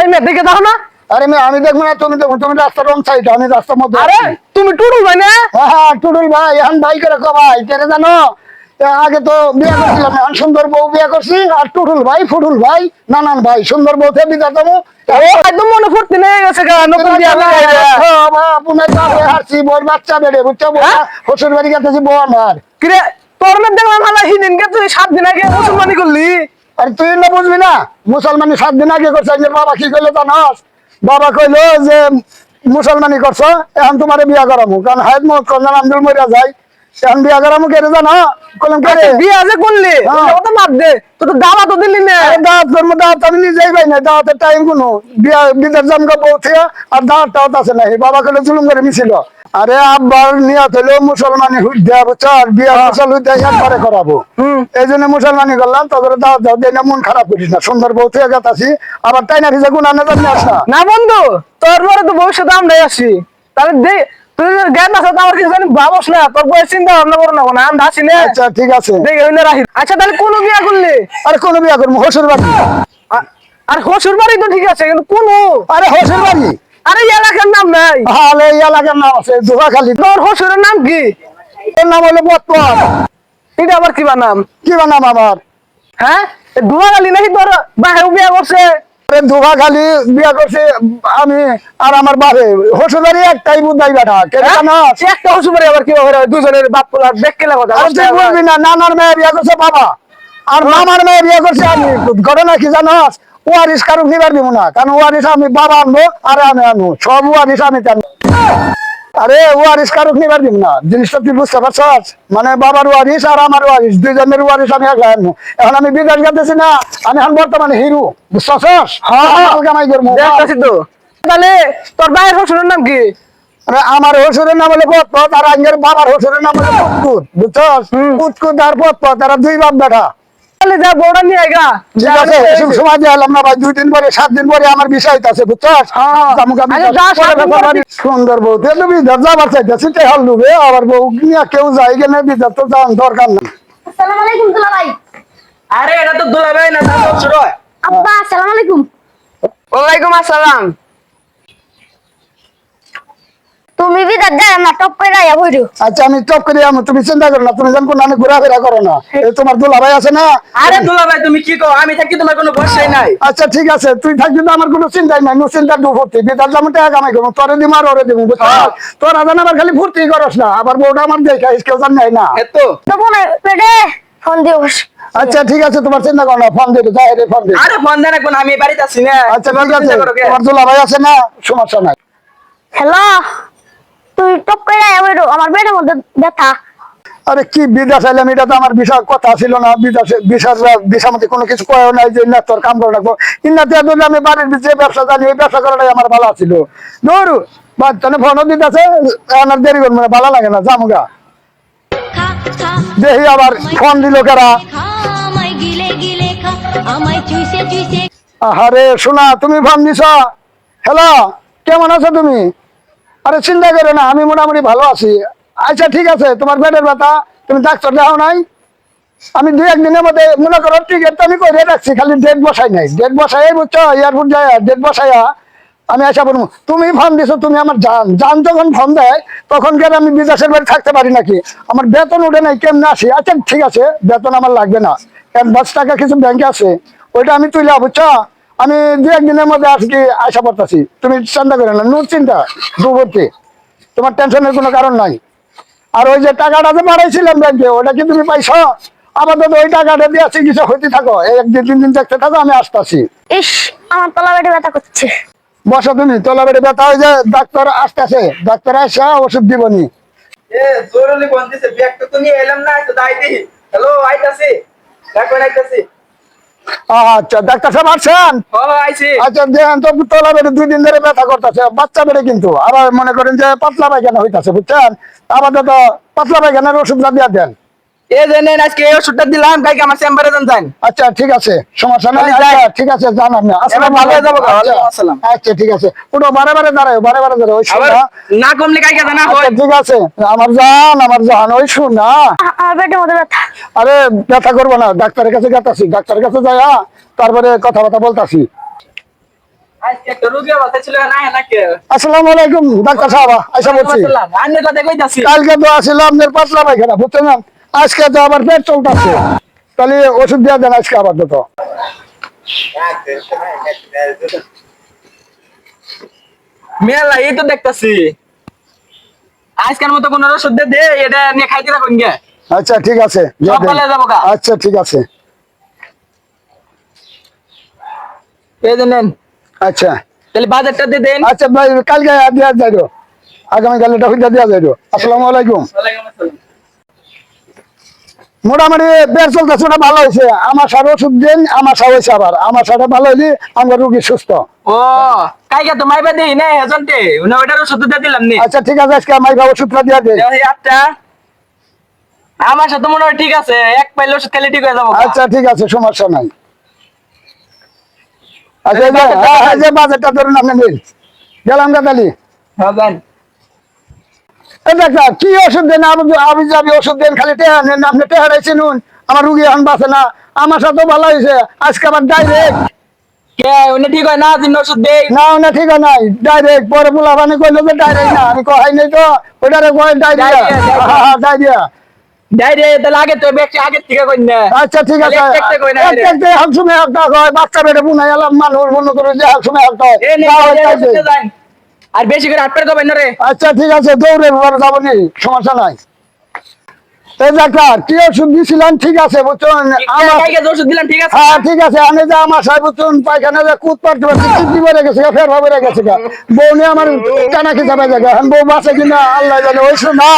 এই মেয়ে দেখে দেখো না। আরে মেয়ে আমি দেখব না তুমি দেখো তুমি রাস্তার রং সাইড আমি রাস্তার মধ্যে আরে তুমি টুটুল ভাই না? হ্যাঁ হ্যাঁ টুটুল ভাই এখন ভাই করে কো ভাই কেন জানো? আগে তো বিয়ে করছিলাম এখন সুন্দর বউ বিয়ে করছি আর টুটুল ভাই ফুটুল ভাই নানান ভাই সুন্দর বউ থেকে বিদা দেবো একদম মনে গেছে। বাচ্চা বেড়ে বুঝছ হ্যাঁ? বাড়ি গেছে বউ আমার। কিরে তোর হিদিন সাত দিন আগে মুসলমানি করলি। আর তুই না বুঝবি না? মুসলমানি সাত দিন আগে করছে, যে বাবা কি কইলো জানাস? বাবা কইলো যে, মুসলমানি করছ, এখন তোমার বিয়া করামু। কারণ হায়ত মত কন্যা আমদুল মরিয়া যায়। বিয়া জানো কলম বিয়া যে করলি? হ্যাঁ। ওটা দে তো দাওয়া তো দিলি না। আরে দাওয়াত করব দাওয়াত আমি নিজেই পাই না দাওয়াতের টাইম কোনো। বিয়া বিদের জমকা পৌঁছে আর দাওয়াত টাওয়াত আছে বাবা জুলুম করে মিছিল। আরে আব্বার মুসলমানি হুদ্দা বুঝছ আর বিয়া মুসল একবারে করাবো। এই জন্য মুসলমানি করলাম তারপরে দাওয়াত দাও দেয় না মন খারাপ করিস না। সুন্দর বউ থেকে গেতাছি আবার তাই না ভিজা গুণ আনে না বন্ধু তোর পরে তো ভবিষ্যতে আমরাই আসি। তাহলে আমরা আচ্ছা ঠিক আছে। আচ্ছা তাহলে কোন বিয়া করলি? আরে কোন বিয়া করব হসুর বাড়ি। আর হসুর বাড়ি তো ঠিক আছে কিন্তু কোন? আরে হসুর বাড়ি? আরে এই এলাকার নাম নাই। হালে এলাকার নাম আছে দুহাখালী তোর হসুরের নাম কি? তোর নাম হলো পথপথ এটা আবার কিবা নাম? কি বা নাম আমার? হ্যাঁ? দুয়াগালি নাকি তোর বাহে বিয়া করছে? দুহাখালী বিয়া করছে আমি আর আমার বাপে। একটাই বেটা না হ্যাঁ? একটা আবার করে দুজনের বাপ কথা। বলবি না নানার মেয়ে বিয়া করছে বাবা। আর মামার মেয়ে বিয়া করছে আমি। ঘটনা কি জানাস ওয়ারিস কারুক নিবার দিব না কারণ ওয়ারিস আমি বাবা আনব আর আমি আনব। সব ওয়ারিস আমি আরে ওয়ারিস কারুক নিবার দিব না। জিনিসটা তুই বুঝতে পারছস? মানে বাবার ওয়ারিস আর আমার ওয়ারিস দুইজনের ওয়ারিস আমি একলা এখন আমি বিদেশ গেতেছি না আমি এখন বর্তমানে হিরো। বুঝছস? হ্যাঁ, হ্যাঁ। কামাই করব তো। তাহলে তোর ভাইয়ের হসুরের নাম কি? আমার হসুরের নাম হলো পথপথ আর আঙ্গের বাবার হসুরের নাম হলো পুতকুত বুঝছস? পুতকুত আর পথপথ তারা দুই বাপ বেটা। তাহলে যা বড়া নিয়ে আইগা ঠিক আছে এসব সময় দিয়ে এলাম না ভাই দুই দিন পরে সাত দিন পরে আমার বিষয় আছে বুঝছস? হ্যাঁ। সুন্দর বউ তুই তো বিধার যাবার চাইতেছি তাই হাল লুবে আবার বউ নিয়ে কেউ যায় গেলে বিধার তো যাওয়ার দরকার না আসসালামু আলাইকুম দুলা ভাই আরে এটা তো দুলাভাই না তা হসুর আব্বা আসসালামু আলাইকুম। ওয়ালাইকুম আসসালাম তুমি বিদার দেয় না টপ করে আয়া বইরো আচ্ছা আমি টপ করে আমি তুমি চিন্তা করো না তুমি যেন কোনো আমি ঘোরাফেরা করো না। তোমার দুলা ভাই আছে না? আরে দুলাভাই তুমি কি কও? আমি থাকি তোমার কোনো ভরসাই নাই। আচ্ছা ঠিক আছে তুই থাকবি আমার কোনো চিন্তাই নাই নো চিন্তা দু ফুর্তি বিদার যেমন টাকা কামাই করব তোরে দিম আর ওরে দিব তোর আদান আবার খালি ফুর্তি করস না আবার বউটা আমার দেখা কেউ জান নাই না তো পেটে ফোন আচ্ছা ঠিক আছে তোমার চিন্তা করো না ফোন দিবি যাই রে ফোন দিবি আরে ফোন দেন এখন আমি বাড়িতে আছি না। আচ্ছা ঠিক আছে? তোমার দুলা ভাই আছে না সমস্যা নাই। হ্যালো? তুই টপ করে আমার পেটের মধ্যে ব্যথা আরে কি বিদেশ আইলাম এটা তো আমার বিষয় কথা ছিল না। বিষয় মধ্যে কোনো কিছু কয়েও নাই যে না তোর কাম করে রাখব ইন্নাতে আমি বাড়ির যে ব্যবসা জানি ওই ব্যবসা করাটাই আমার ভালো ছিল। ধরু বা ফোনও দিতেছে আমার দেরি করব না ভালো লাগে না জামুগা দেখি আবার ফোন দিল কারা? খা আমায় গিলে গিলে খা আমায় চুষে চুষে আরে শোনা তুমি ফোন দিছ? হ্যালো কেমন আছো তুমি? আরে চিন্তা করো না, আমি মোটামুটি ভালো আছি। আচ্ছা ঠিক আছে, তোমার পেটের ব্যথা, তুমি ডাক্তার দেখাও নাই। আমি দুই একদিনের মধ্যে, মনে করো টিকিট আমি করে রাখছি, খালি ডেট বসাই নাই। ডেট বসাই বুঝছ এয়ারপোর্ট যায় ডেট বসাইয়া আমি আসা বলব তুমি ফোন দিছো, তুমি আমার জান। যান যখন ফোন দেয়, তখন কেন আমি বিদেশের বাড়ি থাকতে পারি নাকি? আমার বেতন উঠে নাই, কেমন আসি? আচ্ছা ঠিক আছে, বেতন আমার লাগবে না। অ্যাডভান্স টাকা কিছু ব্যাংকে আছে, ওইটা আমি তুলে বুঝছ? আমি দু একদিনের মধ্যে আজকে আশা পড়তেছি তুমি চিন্তা করে না নুর চিন্তা দুবর্তী তোমার টেনশনের কোনো কারণ নাই। আর ওই যে টাকাটা যে বাড়াইছিলাম ব্যাংকে ওটা কি তুমি পাইছো? আপাতত ওই টাকাটা দিয়ে চিকিৎসা হইতে থাকো। এই একদিন তিন দিন দেখতে থাকো আমি আসতেছি। ইস আমার তলা পেটে ব্যথা করছে। বসো তুমি তোলা বেড়ে ব্যথা হয়ে যায় ডাক্তার আসতেছে। ডাক্তার আসা ওষুধ দিবনি এ জরুরি ফোন দিছে ব্যাগটা তো নিয়ে এলাম না তো দাইতি হ্যালো আইতাছি। এখন আইতাছি। আচ্ছা ডাক্তার সাহেব আসছেন আচ্ছা দেখেন তো তোলা বেড়ে দুই দিন ধরে ব্যথা করতেছে বাচ্চা বেড়ে কিন্তু। আবার মনে করেন যে পাতলা পায়খানা হইতাছে বুঝছেন? তো পাতলা পায়খানার ওষুধটা দিয়ে দেন। এ জানেন আজকে এই ওষুধটা দিলাম কালকে আমার চেম্বারে যান যান। আচ্ছা ঠিক আছে সমস্যা নাই। আচ্ছা, ঠিক আছে জান আপনি। আসসালামু ভালো হয়ে যাব, আলাইকুম। ওয়ালাইকুম আচ্ছা, আসসালাম। আচ্ছা ঠিক আছে। ওটা বারে বারে দাঁড়ায় বারে বারে দাঁড়ায় ওই আবার না কমলে কালকে জানা হয়। আচ্ছা, ঠিক আছে আমার জান আমার জান ওই শোনা। আ- আমার ব্যথা। আরে ব্যথা করব না ডাক্তারের কাছে গেতাছি ডাক্তারের কাছে যাইয়া তারপরে বলতাছি। ছিল না নাকি? আসসালামু আলাইকুম ডাক্তার সাহেব আইসা বলছি। কথা কালকে তো আসলে আপনার পাতলা পায়খানা বুঝছেন না? আজকে তো আবার পেট চলতেছে। তাহলে ওষুধ দিয়ে দেন আজকে আবার তো মেলা এই তো দেখতাছি। আজকের মতো কোন ওষুধ দে দে এটা নিয়ে খাইতে থাকুন গে। আচ্ছা ঠিক আছে দিয়ে দেন। সকালে যাব গা। আচ্ছা ঠিক আছে। এই যে নেন। আচ্ছা। তাহলে বাজারটা দিয়ে দেন। আচ্ছা ভাই কালকে দেওয়া যাইল আগামীকাল এটা হইতে দেওয়া যাইল আসসালামু আলাইকুম। মোটামুটি বের চলতেছে ওটা ভালো হয়েছে আমার সার ওষুধ দিন আমার সার হয়েছে আবার। আমার সারটা ভালো হইলে আমার রুগী সুস্থ। ও কাইকে তো মাইবা দেই না হেজনতে উনি ওইটার ওষুধ দিয়ে দিলাম নি। আচ্ছা ঠিক আছে আজকে আমার ওষুধটা দিয়ে দেন এই আটটা। আমার সাথে মনে হয় ঠিক আছে এক পাইলে ওষুধ খেলে ঠিক হয়ে যাব আচ্ছা ঠিক আছে সমস্যা নাই। আচ্ছা এই যে- এই ধরুন। আপনি নিন। গেলাম হ্যাঁ ডাক্তার কি ওষুধ দেন? আমি যাবি ওষুধ দেন খালি টেহা নেন আপনি টেহারাই চিনুন আমার রুগী এখন বাঁচে না। আমার সাথে ভালো হয়েছে। আজকে আবার ডাইরেক্ট কে? উনি ঠিক হয় না দিন ওষুধ দেই? না না ঠিক আছে নাই। ডাইরেক্ট পরে পোলা পানি কইলো যে ডাইরেক্ট না। আমি কহাই নাই তো। ওইটারে কয় ডাইরিয়া। হ্যাঁ হ্যাঁ ডাইরিয়া আচ্ছা ঠিক আছে। হয় বাচ্চা বেড়ে বুনাই এলাম মানুষ মনে করে যে এক সময় একটা আর বেশি করে আটপের কবেন না রে। আচ্ছা ঠিক আছে দৌড়ে যাব নি সমস্যা নাই। কি ওষুধ ঠিক আছে বুঝছেন? হ্যাঁ ঠিক আছে আমি যে আমার সাহেব বুঝছেন পায়খানা যে কুদ পারতে পারছি কিডনি বেড়ে গেছে ফের ভাবে। বউ নিয়ে আমার টানা জায়গা বউ বাঁচে কিনা আল্লাহ জানে না